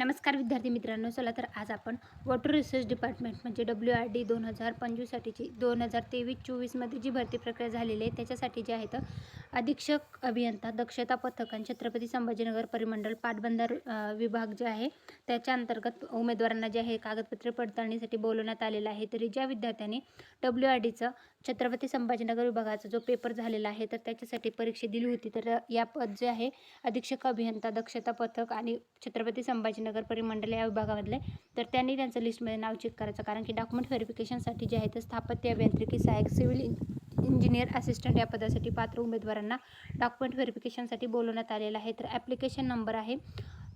नमस्कार विद्यार्थी मित्रांनो चला तर आज आपण वॉटर रिसर्च डिपार्टमेंट म्हणजे डब्ल्यू आर डी दोन हजार पंचवीससाठीची दोन हजार तेवीस चोवीसमध्ये जी भरती प्रक्रिया झालेली आहे त्याच्यासाठी जे आहे तर अधीक्षक अभियंता दक्षता पथक आणि छत्रपती संभाजीनगर परिमंडळ पाटबंधार विभाग जे आहे त्याच्या अंतर्गत उमेदवारांना जे आहे कागदपत्रे पडताळणीसाठी बोलवण्यात आलेलं आहे. तरी ज्या विद्यार्थ्यांनी डब्ल्यू आर डीचं छत्रपती संभाजीनगर विभागाचा जो पेपर झालेला आहे तर त्याच्यासाठी परीक्षा दिली होती. तर या पद जे आहे अधीक्षक अभियंता दक्षता पथक आणि छत्रपती संभाजीनगर परिमंडल या विभागामधले तर त्यांनी त्यांचं लिस्टमध्ये नाव चेक करायचं. कारण की डॉक्युमेंट व्हेरिफिकेशनसाठी जे आहे तर स्थापत्य अभियांत्रिकी सहाय्यक सिव्हिल इंजिनियर असिस्टंट या पदासाठी पात्र उमेदवारांना डॉक्युमेंट व्हेरिफिकेशनसाठी बोलवण्यात आलेलं आहे. तर ॲप्लिकेशन नंबर आहे.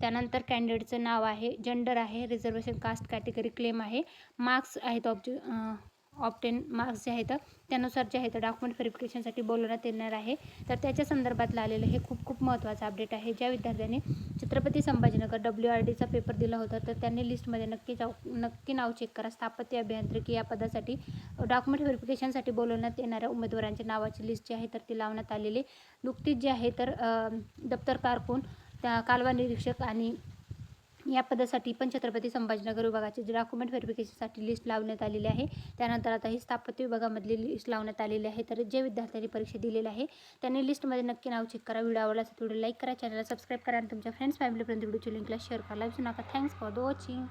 त्यानंतर कॅन्डिडेटचं नाव आहे जेंडर आहे रिझर्वेशन कास्ट कॅटेगरी क्लेम आहे मार्क्स आहेत ऑब्जे ऑप्टेन मार्क्स जे आहेत त्यानुसार जे आहे तर डॉक्युमेंट व्हेरिफिकेशनसाठी बोलवण्यात येणार आहे. तर त्याच्या संदर्भातलं आलेलं हे खूप खूप महत्त्वाचं अपडेट आहे. ज्या विद्यार्थ्यांनी छत्रपती संभाजीनगर डब्ल्यू आर डीचा पेपर दिला होता तर त्यांनी लिस्टमध्ये नक्की जाऊ नक्की नाव चेक करा. स्थापत्य अभियांत्रिकी या पदासाठी डॉक्युमेंट व्हेरिफिकेशनसाठी बोलवण्यात येणाऱ्या उमेदवारांच्या नावाची लिस्ट जी आहे तर ती लावण्यात आलेली नुकतीच जी आहे तर दप्तर कारकून त्या कालवा निरीक्षक आणि या पदासाठी पण छत्रपती संभाजीनगर विभागाचे डॉक्युमेंट व्हेरिफिकेशनसाठी लिस्ट लावण्यात आलेली आहे. त्यानंतर आता ही स्थापत्य विभागामधली लिस्ट लावण्यात आलेली आहे. तर जे विद्यार्थ्यांनी परीक्षा दिलेली आहे त्यांनी लिस्टमध्ये नक्की नाव चेक करा. व्हिडिओ आवडला असेल व्हिडिओ लाईक करा. चॅनलला सबस्क्राईब करा. आणि तुमच्या फ्रेंड्स फॅमिलीपर्यंत व्हिडिओची लिंकला शेअर करायला विसरू नका. Thanks for the watching